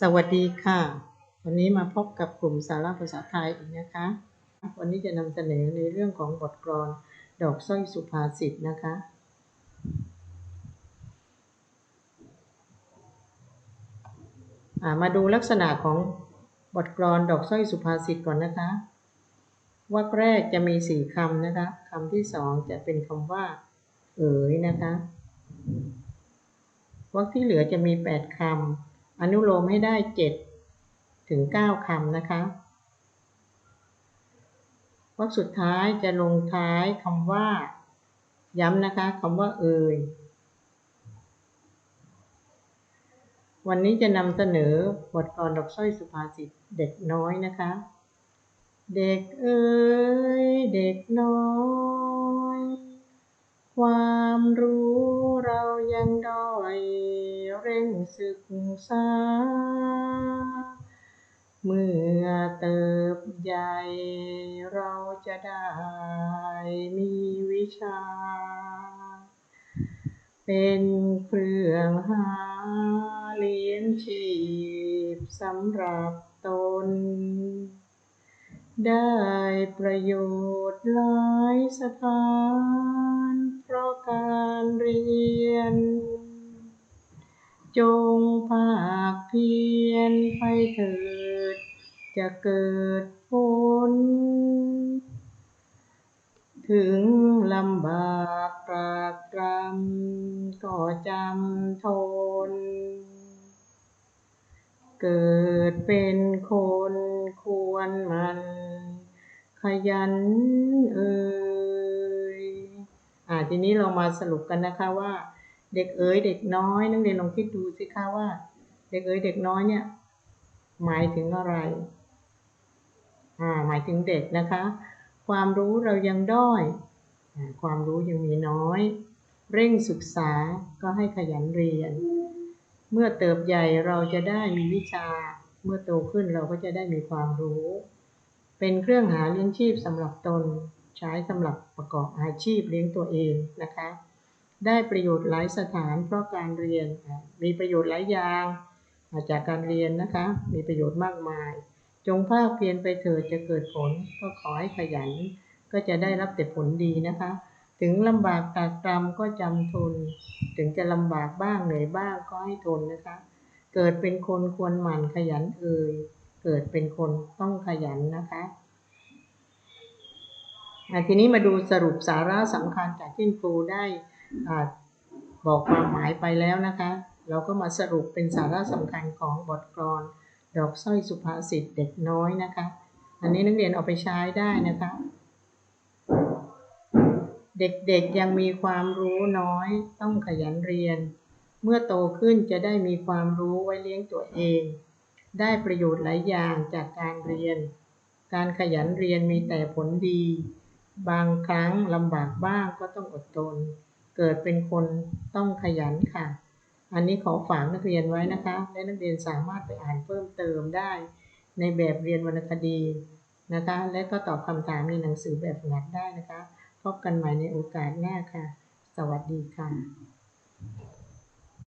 สวัสดีค่ะ วันนี้มาพบกับกลุ่มสาระภาษาไทยอีกนะคะ วันนี้จะนำเสนอในเรื่องของบทกลอนดอกสร้อยสุภาษิตนะคะามาดูลักษณะของบทกลอนดอกสร้อยสุภาษิตก่อนนะคะวรรคแรกจะมีสี่คำนะคะคำที่สองจะเป็นคำว่า เอ๋ยนะคะวรรคที่เหลือจะมีแปดคำ อนุโลมให้ได้เจ็ดถึงเก้าคำนะคะวรรคสุดท้ายจะลงท้ายคำว่า ย้ำนะคะคำว่าเอ่ยวันนี้จะนำเสนอบทกลอนดอกสร้อยสุภาษิตเด็กน้อยนะคะ เด็กเอ๋ยเด็กน้อย ความรู้ ศึกษา เมื่อเติบใหญ่เราจะได้มีวิชา เป็นเครื่องหาเลี้ยงชีพสำหรับตน ได้ประโยชน์หลายสถาน จงภาคเพียรไปเถิด จะเกิดผล ถึงลำบากปรากตรำก็จำทน เกิดเป็นคนควรมัน ขยันเอ่ยอ่าทีนี้เรามาสรุปกันนะคะว่า เด็กเอ๋ยเด็กน้อยนักเรียนลองคิดดูสิคะว่า เด็กเอ๋ยเด็กน้อยเนี่ย หมายถึงอะไร อ่า หมายถึงเด็กนะคะ ความรู้เรายังด้อย ความรู้ยังมีน้อย เร่งศึกษาก็ให้ขยันเรียน เมื่อเติบใหญ่เราจะได้มีวิชา เมื่อโตขึ้นเราก็จะได้มีความรู้ เป็นเครื่องหาเลี้ยงชีพสำหรับตน ใช้สำหรับประกอบอาชีพเลี้ยงตัวเองนะคะ ได้ประโยชน์หลายสถานเพราะการเรียน มีประโยชน์หลายอย่างาจากการเรียนนะคะ มีประโยชน์มากมาย จงภาคเพียรไปเถิดจะเกิดผล ก็ขอให้ขยัน ก็จะได้รับแต่ผลดีนะคะ ถึงลำบากตากตรำก็จำทน ถึงจะลำบากบ้างเหนื่อยบ้างก็ให้ทนนะคะ เกิดเป็นคนควรหมั่นขยันเอ่ย เกิดเป็นคนต้องขยันนะคะทีนี้มาดูสรุปสาระสำคัญจากที่ครูได้ บอกความหมายไปแล้วนะคะ เราก็มาสรุปเป็นสาระสำคัญของบทกลอนดอกสร้อยสุภาษิตเด็กน้อยนะคะ อันนี้นักเรียนเอาไปใช้ได้นะคะ เด็กๆยังมีความรู้น้อย ต้องขยันเรียน เมื่อโตขึ้นจะได้มีความรู้ไว้เลี้ยงตัวเอง ได้ประโยชน์หลายอย่างจากการเรียน การขยันเรียนมีแต่ผลดี บางครั้งลำบากบ้างก็ต้องอดทน เกิดเป็นคนต้องขยันค่ะ อันนี้ขอฝากนักเรียนไว้นะคะ และนักเรียนสามารถไปอ่านเพิ่มเติมได้ ในแบบเรียนวรรณคดีนะคะ และก็ตอบคำถามในหนังสือแบบฝึกหัดได้นะคะ พบกันใหม่ในโอกาสหน้าค่ะ สวัสดีค่ะ